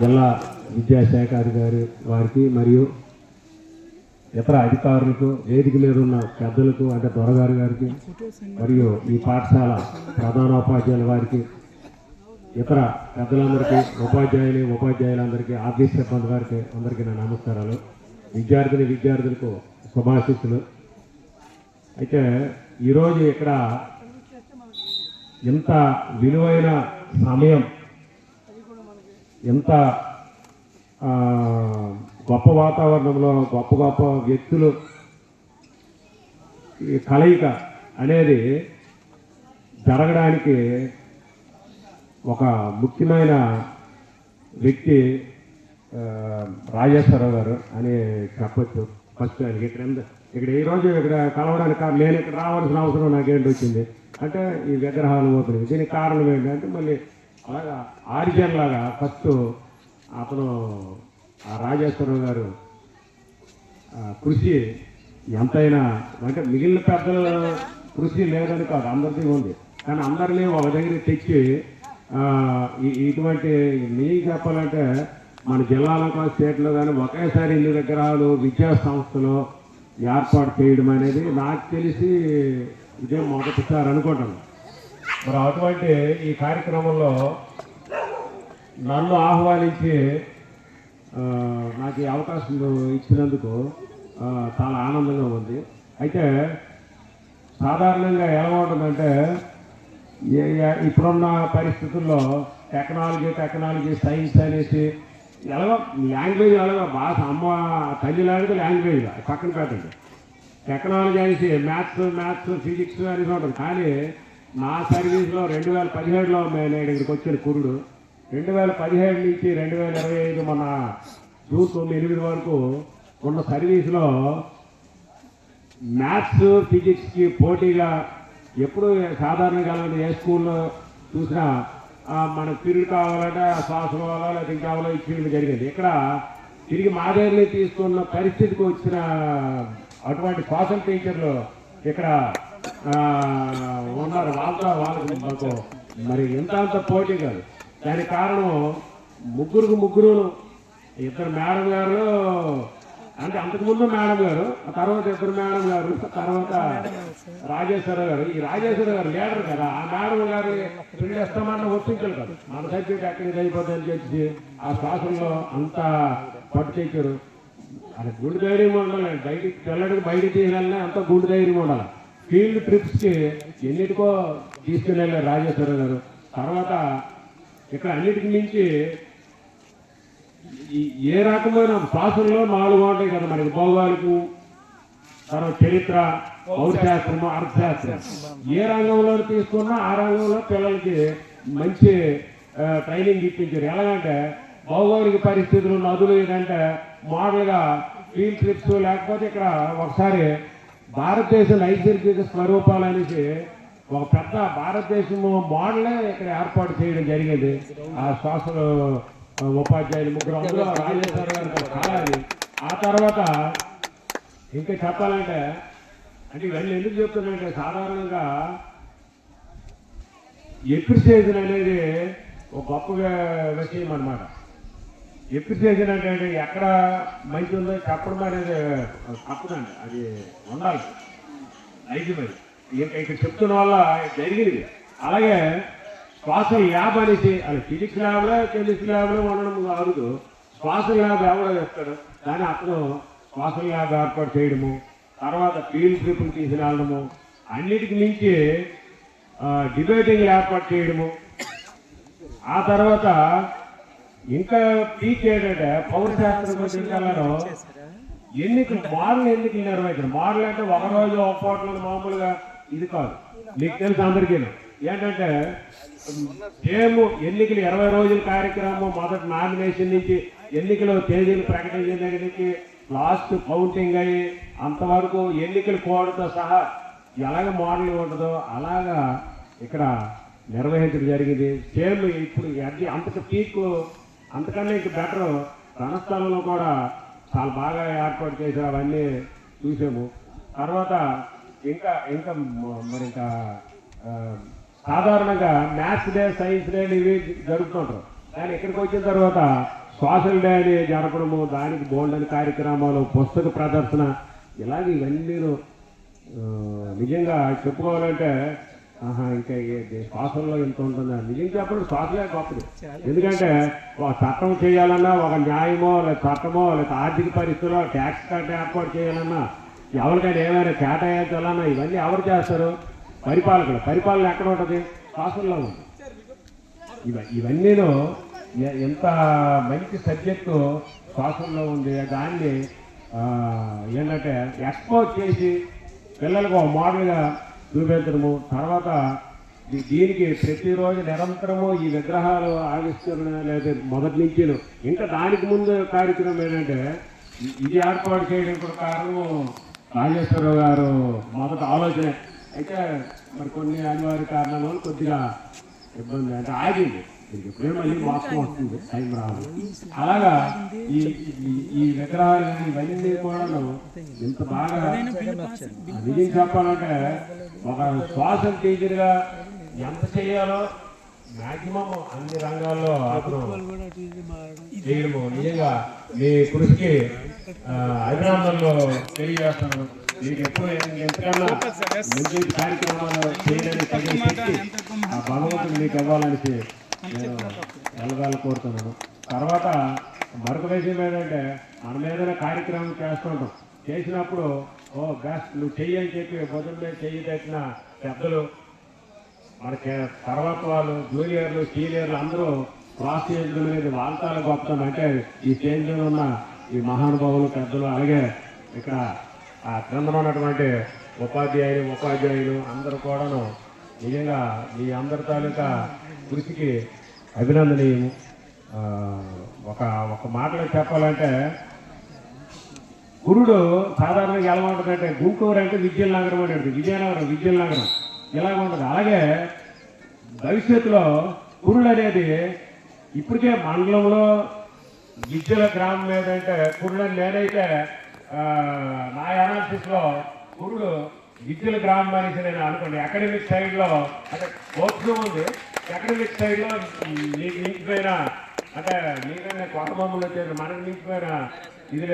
జిల్లా విద్యాశాఖ అధికారి వారికి మరియు ఇతర అధికారులకు వేదిక మీద ఉన్న పెద్దలకు అంటే దొరగారు గారికి మరియు ఈ పాఠశాల ప్రధానోపాధ్యాయుల వారికి ఇతర పెద్దలందరికీ ఉపాధ్యాయులు ఉపాధ్యాయులందరికీ ఆఫీస్ సిబ్బంది వారికి అందరికీ నా నమస్కారాలు. విద్యార్థిని విద్యార్థులకు శుభాశిస్సులు అయితే ఈరోజు ఇక్కడ ఇంత విలువైన సమయం ఎంత గొప్ప వాతావరణంలో గొప్ప గొప్ప వ్యక్తులు ఈ కలయిక అనేది జరగడానికి ఒక ముఖ్యమైన వ్యక్తి రాజేశ్వరరావు గారు అని చెప్పచ్చు. ఫస్ట్ ఆయనకి ఇక్కడ ఇక్కడ ఈ రోజు ఇక్కడ కలవడానికి నేను ఇక్కడ రావాల్సిన అవసరం నాకేంటి వచ్చింది అంటే ఈ విగ్రహాలు పోతుంది దీనికి కారణం ఏంటంటే మళ్ళీ అలాగా ఆరిజన్ లాగా ఫస్ట్ అతను ఆ రాజేశ్వరరావు గారు కృషి ఎంతైనా అంటే మిగిలిన పెద్దల కృషి లేదని కాదు అందరికీ ఉంది. కానీ అందరినీ ఒక దగ్గర తెచ్చి ఇటువంటి నేను చెప్పాలంటే మన జిల్లాలో కానీ స్టేట్లో కానీ ఒకేసారి ఇన్ని విగ్రహాలు విద్యా సంస్థలు ఏర్పాటు చేయడం అనేది నాకు తెలిసి ఇదే మొదటిసారి అనుకుంటాను మరి అటువంటి ఈ కార్యక్రమంలో నన్ను ఆహ్వానించి నాకు ఈ అవకాశం ఇచ్చినందుకు చాలా ఆనందంగా ఉంది. అయితే సాధారణంగా ఎలా ఉంటుందంటే ఇప్పుడున్న పరిస్థితుల్లో టెక్నాలజీ టెక్నాలజీ సైన్స్ అనేసి ఎలాగో లాంగ్వేజ్ ఎలాగో భాష అమ్మ తల్లి లాంటిది లాంగ్వేజ్ పక్కన పెట్టండి. టెక్నాలజీ అనేసి మ్యాథ్స్ మ్యాథ్స్ ఫిజిక్స్ అనేసి ఉంటుంది. కానీ నా సర్వీస్లో రెండు వేల పదిహేడులో నేను ఇక్కడికి వచ్చిన కురుడు రెండు వేల పదిహేడు నుంచి రెండు వేల ఇరవై ఐదు మన జూన్ తొమ్మిది ఎనిమిది వరకు ఉన్న సర్వీస్లో మ్యాథ్స్ ఫిజిక్స్కి పోటీగా ఎప్పుడు సాధారణంగా ఏ స్కూల్లో చూసినా మన తిరుగు కావాలంటే శ్వాస కావాలా లేదా ఇంకా కావాలో ఇచ్చేయడం జరిగింది. ఇక్కడ తిరిగి మా దగ్గరనే తీసుకున్న పరిస్థితికి వచ్చిన అటువంటి సోషల్ టీచర్లు ఇక్కడ ఉన్నారు. వాళ్ళతో వాళ్ళకి మాకు మరి ఎంత అంత పోటీ కాదు. దానికి కారణం ముగ్గురికి ముగ్గురు ఇద్దరు మేడం గారు అంటే అంతకుముందు మేడం గారు ఆ తర్వాత ఇద్దరు మేడం గారు తర్వాత రాజేశ్వర గారు. ఈ రాజేశ్వర గారు లీడర్ కదా. ఆ మేడం గారు పెళ్ళి ఇస్తామన్న ఒప్పించారు కదా. మన సబ్జెక్ట్ ఎక్కడికి అయిపోతుందని చెప్పి ఆ శ్వాసంలో అంతా పట్టు తెచ్చారు అది గుండె ధైర్యం ఉండాలి. బయటికి వెళ్ళడానికి బయటికి తీయాలన్నా అంత గుండె ధైర్యం ఉండాలి. ఫీల్డ్ ట్రిప్స్కి ఎన్నిటికో తీసుకెళ్ళారు రాజేశ్వర గారు. తర్వాత ఇక్కడ అన్నిటికి మించి ఏ రకమైన భాషల్లో నాలుగు ఉంటాయి కదా మనకి భౌగోళికం తర్వాత చరిత్ర పౌరశాస్త్రము అర్థశాస్త్రం. ఏ రంగంలో తీసుకున్నా ఆ రంగంలో పిల్లలకి మంచి ట్రైనింగ్ ఇప్పించారు. ఎలాగంటే భౌగోళిక పరిస్థితులు నదులు ఏంటంటే మోడల్గా ఫీల్డ్ ట్రిప్స్ లేకపోతే ఇక్కడ ఒకసారి భారతదేశ నైసర్గిక స్వరూపాలు అనేసి ఒక పెద్ద భారతదేశం మోడలే ఇక్కడ ఏర్పాటు చేయడం జరిగింది. ఆ శ్వాసలు ఆ, ఉపాధ్యాయులు ముగ్గురు అందులో రాజేశ్వర గారు. ఆ తర్వాత ఇంకా చెప్పాలంటే అంటే ఇవన్నీ ఎందుకు చెప్తున్నానంటే సాధారణంగా ఎప్రిసియేషన్ అనేది ఒక గొప్ప విషయం అన్నమాట. ఎప్రిసియేషన్ అంటే ఎక్కడ మంచి ఉందో చెప్పడం అనేది తప్పదండి. అది ఉండాలి. నైజమది ఇంకా ఇక్కడ చెప్తున్న వల్ల జరిగింది. అలాగే శ్వాస ల్యాబ్ అనేసి అది ఫిజిక్స్ ల్యాబ్లో కెమిస్ట్రీ ల్యాబ్లో ఉండడం అరుదు శ్వాస ల్యాబ్ ఎవరో చెప్తాడు కానీ అతను శ్వాస ల్యాబ్ ఏర్పాటు చేయడము తర్వాత ఫీల్డ్ ట్రిప్లు తీసుకురావడము అన్నిటికి మించి డిబేటింగ్ ఏర్పాటు చేయడము ఆ తర్వాత ఇంకా పీక్ ఏంటంటే పౌరశాస్త్రం గురించాలలో ఎన్నికలు మోడల్ ఎన్నికలు నిర్వహించారు మోడల్ అంటే ఒక రోజు ఒక పూటలో మామూలుగా ఇది కాదు. మీకు తెలుసు అందరికీ. ఏంటంటే సేమ్ ఎన్నికలు ఇరవై రోజుల కార్యక్రమం మొదటి నామినేషన్ నుంచి ఎన్నికలు తేదీలు ప్రకటించిన దగ్గర నుంచి లాస్ట్ కౌంటింగ్ అయ్యి అంతవరకు ఎన్నికలు కోవడంతో సహా ఎలాగ మోడల్ ఉంటుందో అలాగా ఇక్కడ నిర్వహించడం జరిగింది. సేమ్ ఇప్పుడు అంతటి పీక్ అంతకన్నా ఇంక బెటర్ రణస్థలంలో కూడా చాలా బాగా ఏర్పాటు చేశారు అవన్నీ చూసాము. తర్వాత ఇంకా ఇంకా మరి ఇంకా సాధారణంగా మ్యాథ్స్ డే సైన్స్ డే ఇవి జరుపుతుంటారు కానీ ఇక్కడికి వచ్చిన తర్వాత సోషల్ డే అని జరపడము దానికి బోల్డని కార్యక్రమాలు పుస్తక ప్రదర్శన ఇలాగే ఇవన్నీ నిజంగా చెప్పుకోవాలంటే ఆహా ఇంకా శ్వాసంలో ఎంత ఉంటుందా నిజం చెప్పడం శ్వాసలే గొప్పది. ఎందుకంటే ఒక చట్టం చేయాలన్నా ఒక న్యాయమో లేదా చట్టమో లేదా ఆర్థిక పరిస్థితుల్లో ట్యాక్స్ కట్ ఏర్పాటు చేయాలన్నా ఎవరికైనా ఏమైనా కేటాయించాలన్నా ఇవన్నీ ఎవరు చేస్తారు? పరిపాలకులు. పరిపాలన ఎక్కడ ఉంటుంది? శ్వాసంలో ఉంది. ఇవ ఎంత మంచి సబ్జెక్టు శ్వాసంలో ఉంది దాన్ని ఏంటంటే ఎక్స్పోజ్ చేసి పిల్లలకు ఒక మోడల్గా చూపించడము తర్వాత దీనికి ప్రతిరోజు నిరంతరము ఈ విగ్రహాలు ఆవిష్కరణ లేదా మొదటి నుంచి ఇంకా దానికి ముందు కార్యక్రమం ఏంటంటే ఇది ఏర్పాటు చేయడం కూడా కారణం రాజేశ్వరరావు గారు మొదటి ఆలోచన. అయితే మరి కొన్ని అనివార్య కారణాలు కొద్దిగా ఇబ్బంది అంటే ఆగింది. దీనికి ఎప్పుడే మళ్ళీ వాస్తవం వస్తుంది. టైం రాదు. అలాగా ఈ ఈ- విగ్రహాలు ఇవన్నీ కూడాను ఇంత బాగా నిజం చెప్పాలంటే ఒక శ్వాసం టీచర్గా ఎంత చేయాలో మాక్సిమం అన్ని రంగాల్లో అతను చేయడము. నిజంగా మీ కృషికి అభినందనలు తెలియజేస్తున్నాను. మీకు ఎప్పుడు ఎంతకన్నా మంచి కార్యక్రమాలు చేయడానికి ఆ భగవంతుడు మీకు ఇవ్వాలని నేను ఎల్లగాలు కోరుతున్నాను తర్వాత మరొక విషయం ఏంటంటే మనం ఏదైనా కార్యక్రమం చేస్తుంటాం. చేసినప్పుడు ఓ బెస్ట్ నువ్వు చెయ్యి అని చెప్పి భుజం చెయ్యి పెట్టిన పెద్దలు మనకి తర్వాత వాళ్ళు జూనియర్లు సీనియర్లు అందరూ క్రాస్ చేయడం అనేది వాళ్ళ గొప్పతనం. అంటే ఈ స్టేజ్లో ఉన్న ఈ మహానుభావులు పెద్దలు అలాగే ఇక్కడ ఆ క్రిందలో ఉన్నటువంటి ఉపాధ్యాయులు ఉపాధ్యాయులు అందరూ కూడాను నిజంగా మీ అందరి తాలూకా కృషికి అభినందనీయము. ఒక ఒక మాటలో చెప్పాలంటే గురుడు సాధారణంగా ఎలా ఉంటుందంటే గుంటూరు అంటే విద్యల నగరం అని ఉంటుంది. విజయనగరం విద్యల నగరం ఇలాగ ఉంటుంది. అలాగే భవిష్యత్తులో గురుడు అనేది ఇప్పటికే మండలంలో విద్యల గ్రామం ఏదంటే గురుడు అని నేనైతే నా అనాలిసిస్లో గురుడు కురుడు గ్రామ గ్రామం నేను అనుకోండి. అకాడమిక్ సైడ్లో అంటే కోర్సు ఉంది. అకాడమిక్ సైడ్లో నీకు మీకు మించిపోయిన అంటే మీకన్నా కొత్త మమ్మల్ని వచ్చారు మనకు మించిపోయిన ఇది